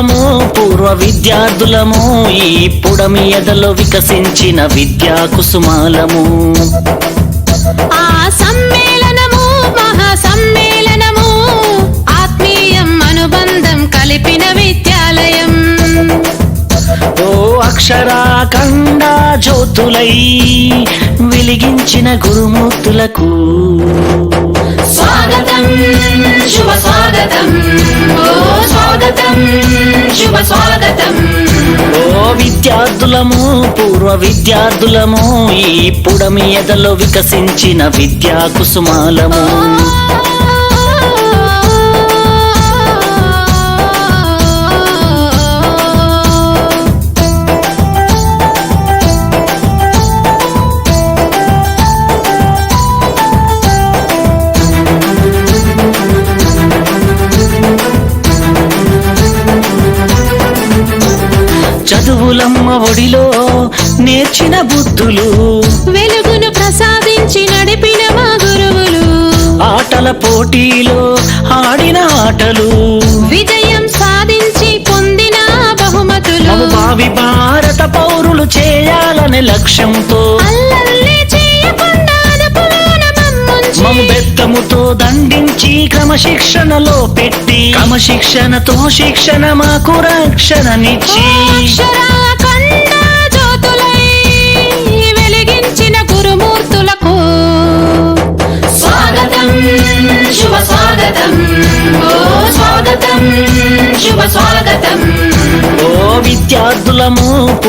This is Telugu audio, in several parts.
విద్యార్థులము పూర్వ విద్యార్థులము ఈ పుడమి ఎదలో వికసించిన విద్యా కుసుమాలము. ఆ సమ్మేళనము మహా సమ్మేళనము ఆత్మీయం అనుబంధం కలిపిన విద్యాలయం. ఓ అక్షరాఖండ జ్యోతులై వెలిగించిన గురుమూర్తులకు. స్వాగతం శుభ స్వాగతం. ఓ స్వాగతం శుభ స్వాగతం. ఓ విద్యార్థులము పూర్వ విద్యార్థులము ఈ పుడమి ఎదలో వికసించిన విద్యా కుసుమాలము. చదువులమ్మ ఒడిలో నేర్చిన బుద్ధులు. వెలుగును ప్రసాదించి నడిపిన మా గురువులు. ఆటల పోటీలో ఆడిన ఆటలు. విజయం సాధించి పొందిన బహుమతులు. భావి భారత పౌరులు చేయాలనే లక్ష్యంతో అల్లల్లే మము బెత్తముతో దండించి క్రమశిక్షణలో పెట్టి క్రమశిక్షణతో శిక్షణ మాకు రక్షణనిచ్చి.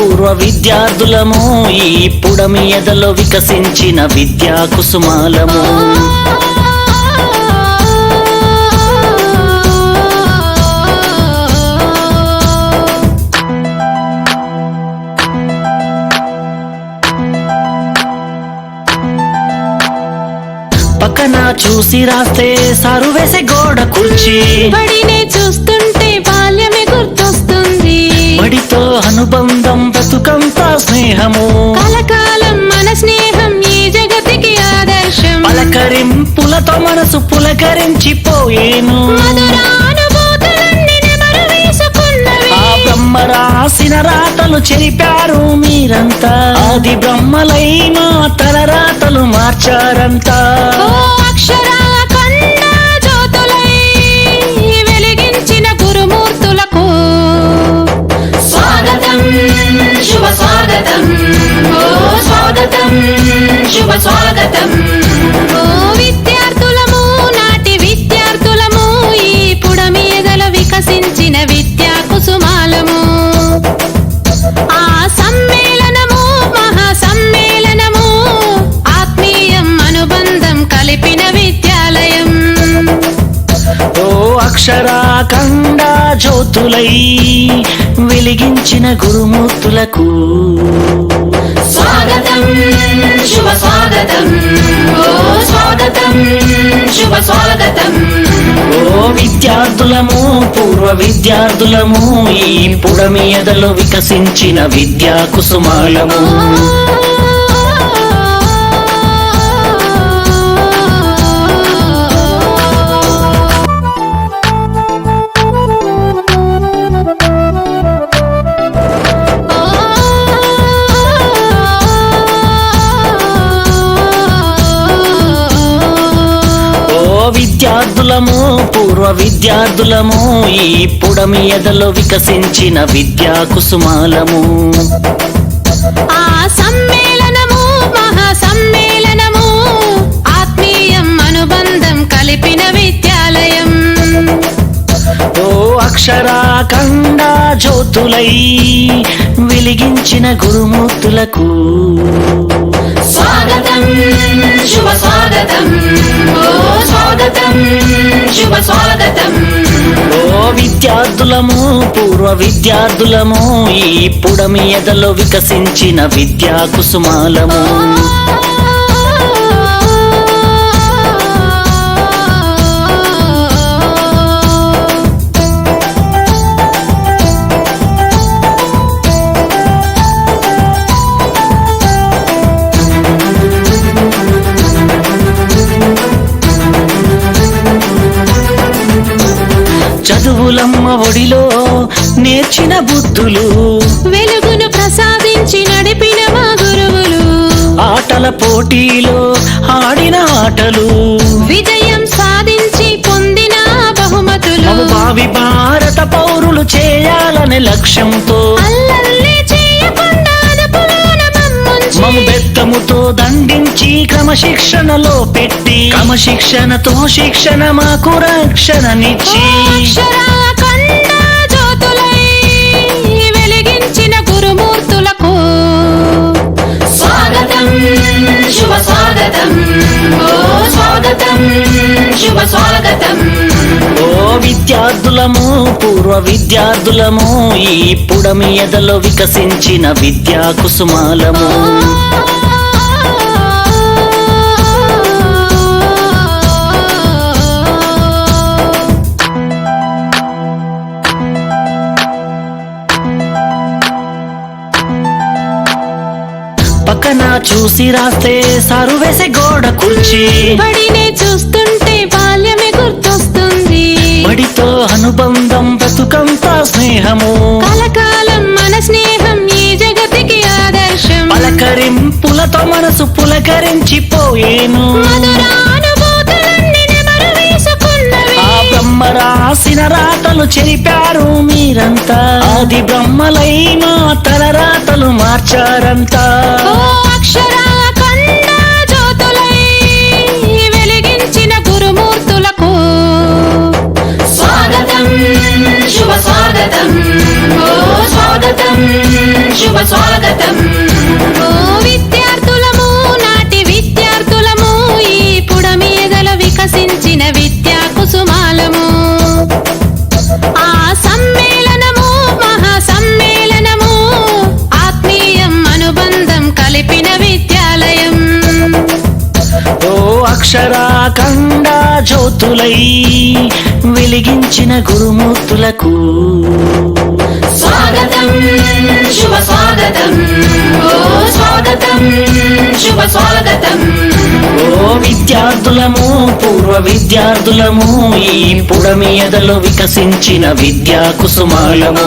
పూర్వ విద్యార్థులము ఈ పుడమి ఎదలో వికసించిన విద్యా కుసుమాలము. పక్కన చూసి రాస్తే సారు వేసే గోడ కుర్చీ చూస్తుంటే బాల్యమే బడితో అనుబంధం బతుకంతా స్నేహము. కలకాలం మన స్నేహం ఈ జగతికి ఆదర్శం. పలకరింపులతో మనసు పులకరించిపోయేను. ఆ బ్రహ్మ రాసిన రాతలు చెరిపారు మీరంతా. ఆది బ్రహ్మలై మా తల రాతలు మార్చారంతా. ఓ జ్యోతులై వెలిగించిన గురుమూర్తులకు స్వాగతం శుభ స్వాగతం. ఓ స్వాగతం శుభ స్వాగతం. ఓ విద్యార్థులము పూర్వ విద్యార్థులము ఈ పుడమి ఎదలో వికసించిన విద్యా కుసుమాలము. విద్యార్థులము పూర్వ విద్యార్థులము ఈ పుడమి ఎదలో వికసించిన విద్యా కుసుమాలము. ఆ సమ్మేళనము మహా సమ్మేళనము ఆత్మీయం అనుబంధం కలిపిన విద్యాలయం. ఓ అక్షరాఖండ జ్యోతులై వెలిగించిన గురుమూర్తులకు స్వాగతం శుభ స్వాగతం శుభ స్వాగతం. ఓ విద్యార్థులము పూర్వ విద్యార్థులము ఈ పుడమి ఎదలో వికసించిన విద్యా కుసుమాలము. చదువులమ్మ ఒడిలో నేర్చిన బుద్ధులు. వెలుగును ప్రసాదించి నడిపిన మా గురువులు. ఆటల పోటీలో ఆడిన ఆటలు. విజయం సాధించి పొందిన బహుమతులు. భావి భారత పౌరులు చేయాలనే లక్ష్యంతో. అల్లల్లే చేయకుండా మము బెత్తముతో దండించి క్రమశిక్షణలో పెట్టి క్రమశిక్షణతో శిక్షణ మాకు రక్షణనిచ్చి. వెలిగించిన గురుమూర్తులకు స్వాగతం శుభ స్వాగతం. స్వాగతం శుభ స్వాగతం. ఓ విద్యార్థులము పూర్వ విద్యార్థులము ఈ పుడమి ఎదలో వికసించిన విద్యా కుసుమాలము. చూసి రాస్తే సారు వేసే గోడ కుర్చీ. బడినే చూస్తుంటే బాల్యమే గుర్తొస్తుంది. బడితో అనుబంధం బ్రతుకంతా స్నేహము. కలకాలం మన స్నేహం ఈ జగతికి ఆదర్శం. పలకరింపులతో మనసు పులకరించిపోయేను. రాసిన రాతలు చెరిపారు మీరంతా. ఆది బ్రహ్మలై మా తల రాతలు మార్చారంతా. ఓ అక్షరాఖండ జ్యోతులై వెలిగించిన గురుమూర్తులకు స్వాగతం శుభ స్వాగతం. స్వాగతం శుభ స్వాగతం. అక్షరాఖండ జ్యోతులై వెలిగించిన గురుమూర్తులకు స్వాగతం శుభ స్వాగతం. ఓ స్వాగతం శుభ స్వాగతం. ఓ విద్యార్థులము పూర్వ విద్యార్థులము ఈ పుడమి ఎదలో వికసించిన విద్యా కుసుమాలము.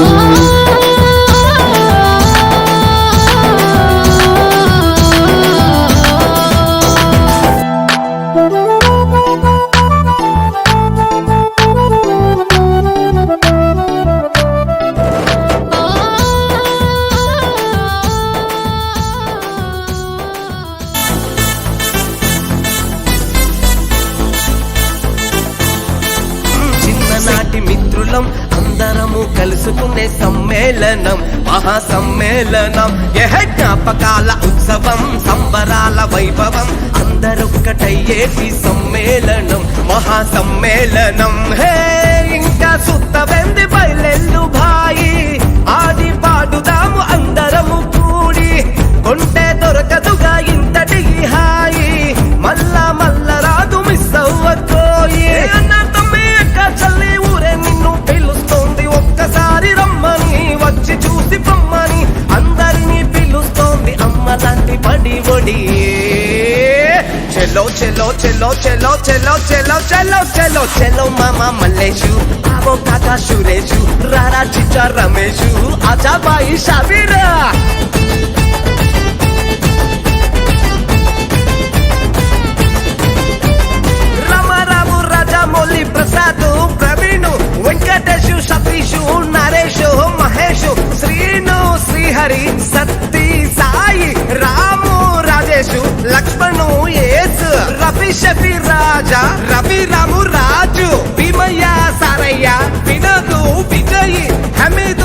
సంబరాల వైభవం. అందరొక్కటయ్యేటి సమ్మేళనం మహా సమ్మేళనం హే ఇంకా సుత్త వెంది బయలెల్లు భా ఒడి ఒడి. చెలో చెలో చెలో చెలో చెలో చెలో చెలో చెలో చెలో మామ మల్లేషు ఆవో కాకా సురేషు రారా చిచ్చా రమేషు ఆజా బాయి షాబీరా. ప్రసాద్ ప్రవీణ్ వెంకటేషు సతీషు నరేషు మహేషు శ్రీను శ్రీహరి సత్తి సాయి రా లక్ష్మణు ఏస్. రవి షఫి రాజా రవి రాము రాజు. భీమయ్య సారయ్య వినోదు విజయ్ హమీదు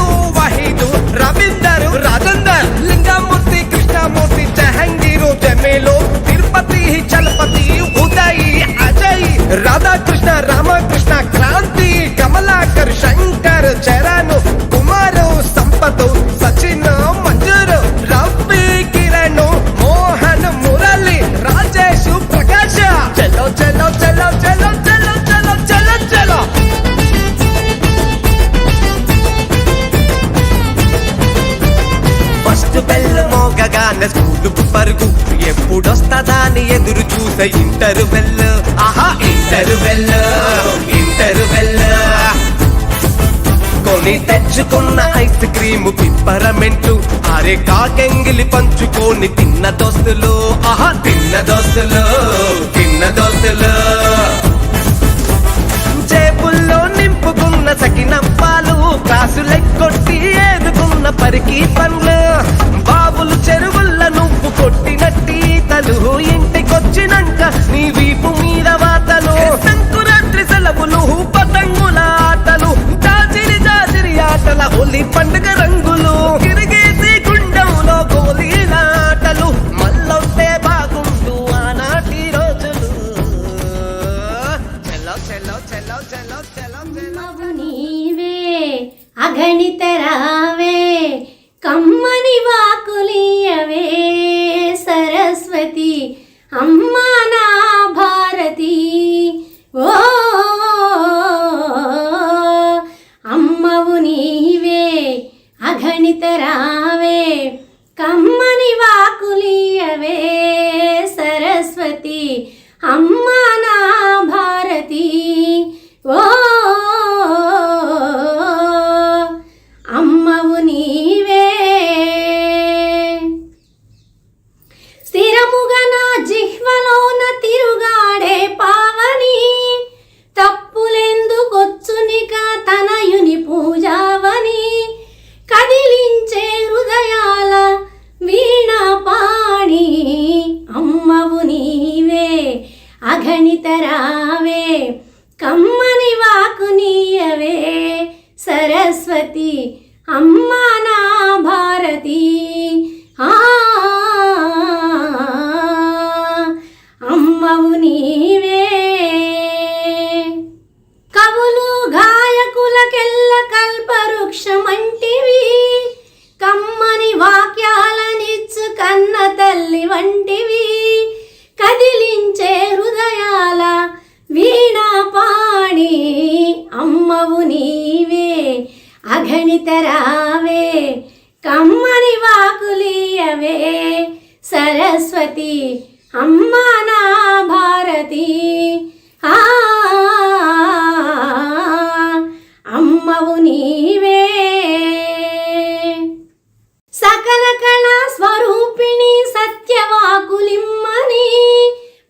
ఎదురు చూసే ఇంటర్ బెల్ ఆహా ఇంటరు బెల్ ఇంటరు బెల్ కొని తెచ్చుకున్న ఐస్ క్రీము పిప్పరమెంటు. అరే కాకెంగిలి పంచుకొని తిన్న దోస్తులు. ఆహా తిన్న దోస్తులు తిన్న దోస్తులు. జేబుల్లో నింపుకున్న సకినప్పాలు కాసులెక్కొట్టి ఏదుకున్న పరికి పండ్లు. బాబులు చెరువుల్ల నువ్వు కొట్టినట్టి తలు వచ్చినంక నీ వీపు మీద వాతలు సంకురాత్రి సెలవులు కమ్మని వాకులీయవే సరస్వతి. అమ్మ రావే కమ్మని వాకు నీయవే సరస్వతి అమ్మా నా భారతి. ఆ అమ్మవు నీవే. కవులు గాయకులకెల్ల కల్పవృక్షమంటివి కమ్మని వాక్యాలనిచ్చు కన్న తల్లి వంటివి. అమ్మవు నీవే అఘణితరావే కమ్మని వాకులీయవే సరస్వతి అమ్మా నా భారతి. ఆ అమ్మవు నీవే. సకల కళా స్వరూపిణి సత్యవాకులిమ్మని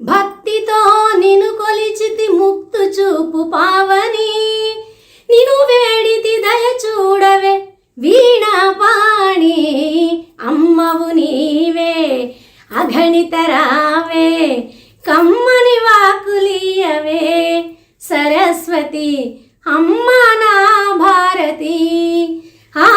భక్తితో నిను కొలిచితి ముక్తు చూపు పావని. నిను వేడితి దయ చూడవే వీణా పాణి అమ్మవు నీవే అగణిత రావే కమ్మని వాకులియవే సరస్వతి అమ్మా నా భారతి ఆ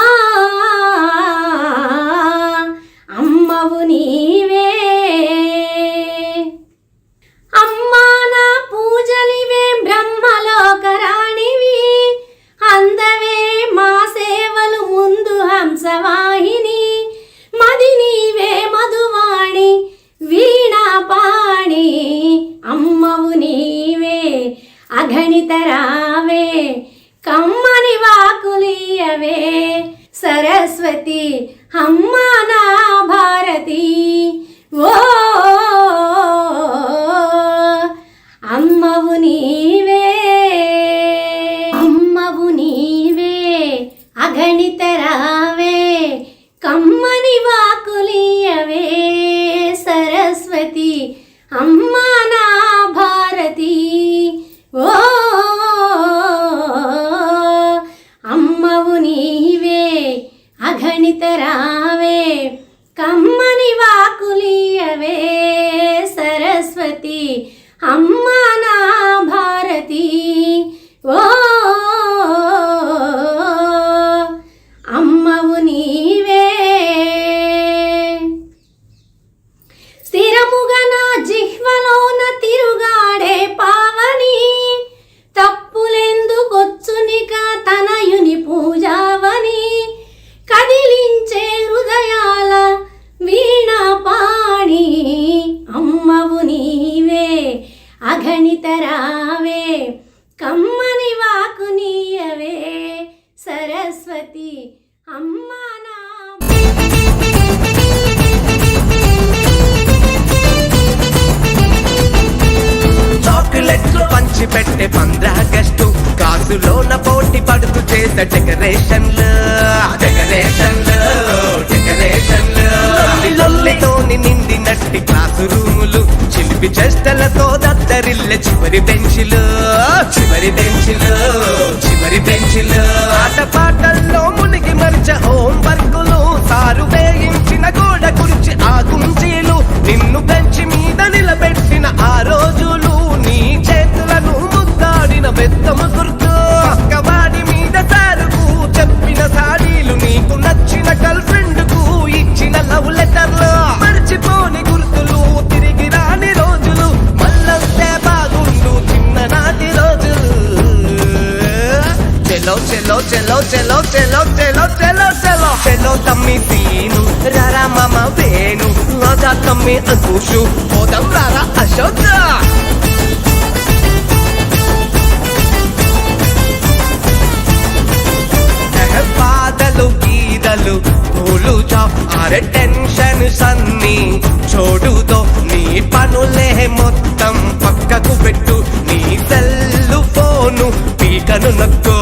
బ్రహ్మవు నీవే అగణితరావే కమ్మని వాకులీయవే సరస్వతి అమ్మా నా భారతి ఓ అమ్మవు నీవే. అమ్మవు నీవే అగణితరావే కమ్మని వాకులీయవే సరస్వతి అమ్మ అగణిత రావే కమ్మని వాకులీయవే సరస్వతి. అమ్మ అగణిత కమ్మని వాకు నీయవే సరస్వతి అమ్మా నా చాక్లెట్లు పంచి పెట్టే పంద్రాగస్టు కాసులోన పోటీ పడుతూ చేసే డెకరేషన్లు డెకరేషన్లు. లొల్లితోని నిండినట్టి క్లాసు రూములు చిలిపి చెష్టలతో దత్తరిల్ల చివరి బెంచ్లో చివరి బెంచ్లో చివరి బెంచ్లో. చెలో చెలో చెలో చెలో చెలో చెలో చెలో తమ్మి సీను రారా మామ వేణు రాజా తమ్మి అంకుషు పోదాం రారా అశోక్ గీదలు పూలు చాప్ అరే టెన్షన్ సన్ని చోడుతో నీ పనులే మొత్తం పక్కకు పెట్టు. నీ సెల్లు ఫోను పీకను నక్కో.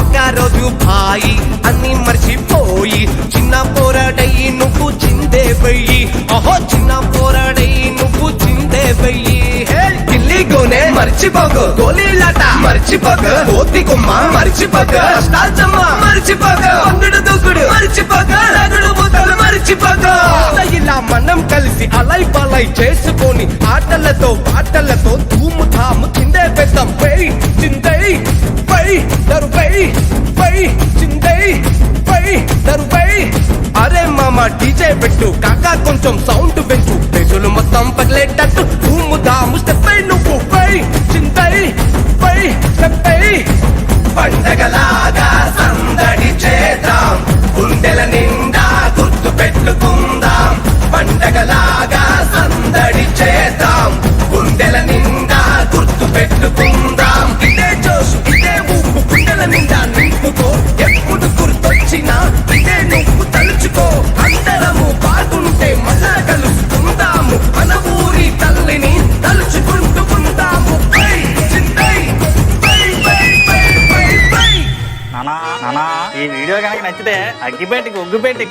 ఒక రోజు భాయి అన్ని మర్చిపోయి. చిన్న పోరాడై నువ్వు చిందే పెయ్యి ఓహో చిన్న పోరాడై నువ్వు చిందే పెయ్యి మర్చిపోకు గోలీలాట. మర్చిపోక కోతి కొమ్మ మర్చిపోక అష్టాచమ్మ మర్చిపోక. పండుడు దూకుడు మర్చిపోక రగుడు బుతలు మర్చిపోక. ఇలా మనం కలిసి అలై పలై చేసుకొని ఆటలతో పాటలతో తూము తాము చిందే పెద్దాం. పై చిందై పై దరు పై పై చిందై. దరుపై అరే మామ డీజే పెట్టు కాకా కొంచెం సౌండ్ పెంచు. పెజులు మొత్తం పగిలేటట్టు ధూము ధాము స్టెప్ పై నువ్వు పై చింతై పై స్టెప్ పై. పండగలాగా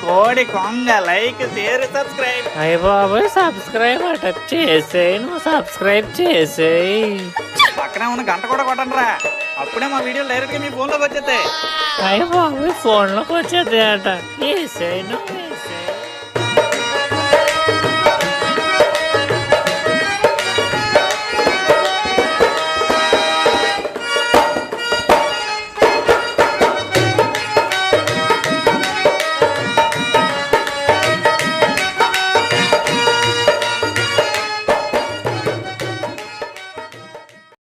కోడి కొంగ లైక్ షేర్ సబ్స్క్రైబ్. అయ్య బాబాయ్ సబ్స్క్రైబ్ అట చేసేయి నువ్వు సబ్స్క్రైబ్ చేసేయి. పక్కనే ఉన్న గంట కూడా కొట్టండి రా అప్పుడే మా వీడియో డైరెక్ట్గా మీ ఫోన్లోకి వచ్చేస్తాయి. అయ్య బాబాయ్ ఫోన్లోకి వచ్చేది అట చేసేయి నువ్వు.